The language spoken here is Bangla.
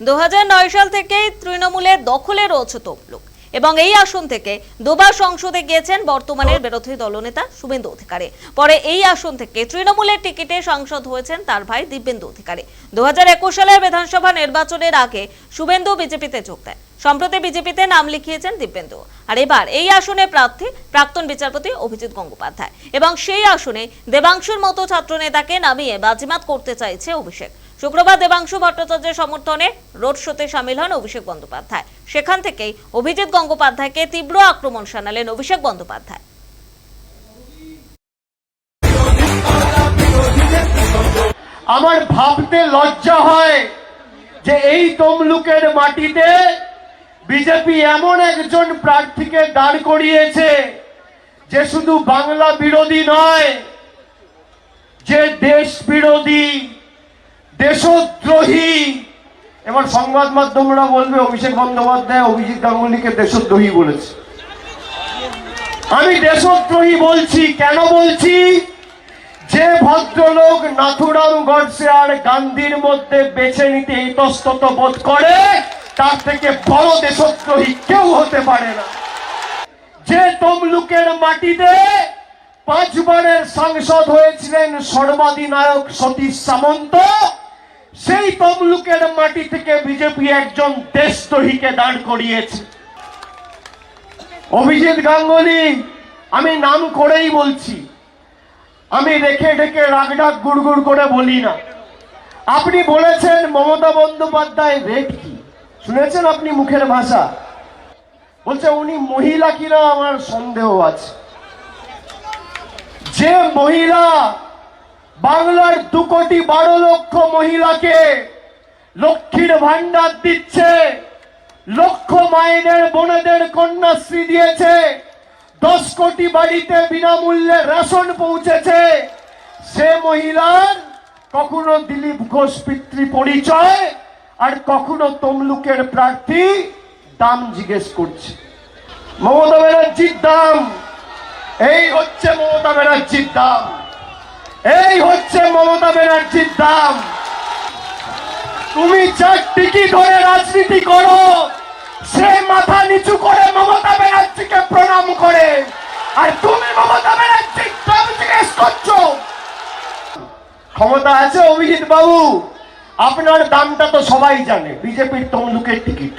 দু হাজার নয় সাল থেকেই তৃণমূলের দখলে রয়েছে তমলুক। এবং এই আসন থেকে দুবার সংসদে গিয়েছেন বর্তমানের বিরোধী দলনেতা শুভেন্দু অধিকারী। পরে এই আসন থেকে তৃণমূলের টিকিটে সাংসদ হয়েছেন তার ভাই দিব্যেন্দু অধিকারী। দু হাজার একুশ সালের বিধানসভা নির্বাচনের আগে শুভেন্দু বিজেপিতে যোগ দেয় সম্প্রতি বিজেপিতে নাম লিখিয়েছেন দিব্যেন্দু। আর এবার এই আসনে প্রার্থী প্রাক্তন বিচারপতি অভিজিৎ গঙ্গোপাধ্যায়। এবং সেই আসনে দেবাংশুর মতো ছাত্রনেতাকে নামিয়ে বাজিমাত করতে চাইছে অভিষেক। শুক্রবার দেবাংশু ভট্টাচার্যের সমর্থনে রোড শোতে সামিল হন অভিষেক বন্দ্যোপাধ্যায় সেখান থেকেই অভিজিৎ গঙ্গোপাধ্যায়কে তীব্র আক্রমণ শানালেন অভিষেক বন্দ্যোপাধ্যায় আমার ভাবতে লজ্জা হয় যে এই তমলুকের মাটিতে বিজেপি এমন একজন প্রার্থীকে দাঁড় করিয়েছে যে শুধু বাংলা বিরোধী নয়, যে দেশ বিরোধী, দেশদ্রোহী। এবার সংবাদ মাধ্যমরা বলবে, অভিষেক বন্দ্যোপাধ্যায় অভিজিৎ গাঙ্গুলিকে দেশদ্রোহী বলেছে। আমি দেশদ্রোহী বলছি, কেন বলছি? যে ভদ্রলোক নাথুরাম গডসে আর গান্ধীর মধ্যে বেছে নিতে ইতস্তত বোধ করে তার থেকে বড় দেশদ্রোহী কেউ হতে পারে না। যে তমলুকের মাটিতে পাঁচবারের সাংসদ হয়েছিলেন সর্বাধিনায়ক সতীশ সামন্ত, সেই তমলুকের মাটি থেকে বিজেপি একজন দেশদ্রোহীকে দাঁড় করিয়েছে। অভিজিৎ গাঙ্গুলি, আমি নাম করেই বলছি, আমি রেখে ঢেকে রাগডাক গুড়গুড় করে বলি না। আপনি বলেছেন মমতা বন্দ্যোপাধ্যায় রেট কি? শুনেছেন আপনি মুখের ভাষা? বলছে, উনি মহিলা কিনা আমার সন্দেহ আছে। যে মহিলা বাংলার দু কোটি বারো লক্ষ মহিলাকে লক্ষ্মীর ভান্ডার দিচ্ছে, লক্ষ মাইনের বোনেদের কন্যাশ্রী দিয়েছে, দশ কোটি বাড়িতে বিনামূল্যে রেশন পৌঁছেছে, সে মহিলার কখনো দিলীপ ঘোষ পিতৃ পরিচয় আর কখনো তমলুকের প্রার্থী দাম জিজ্ঞেস করছে। মমতা ব্যানার্জির দাম, এই হচ্ছে মমতা ব্যানার্জির দাম, এই হচ্ছে মমতা ব্যানার্জির দাম। তুমি যার টিকিট ধরে রাজনীতি করো, সে মাথা নিচু করে মমতা ব্যানার্জিকে প্রণাম করে। আর তুমি মমতা ব্যানার্জির দাম জিজ্ঞেস করছ। ক্ষমতা আছে অভিজিৎ বাবু। আপনার দামটা তো সবাই জানে। বিজেপির তমলুকের টিকিট।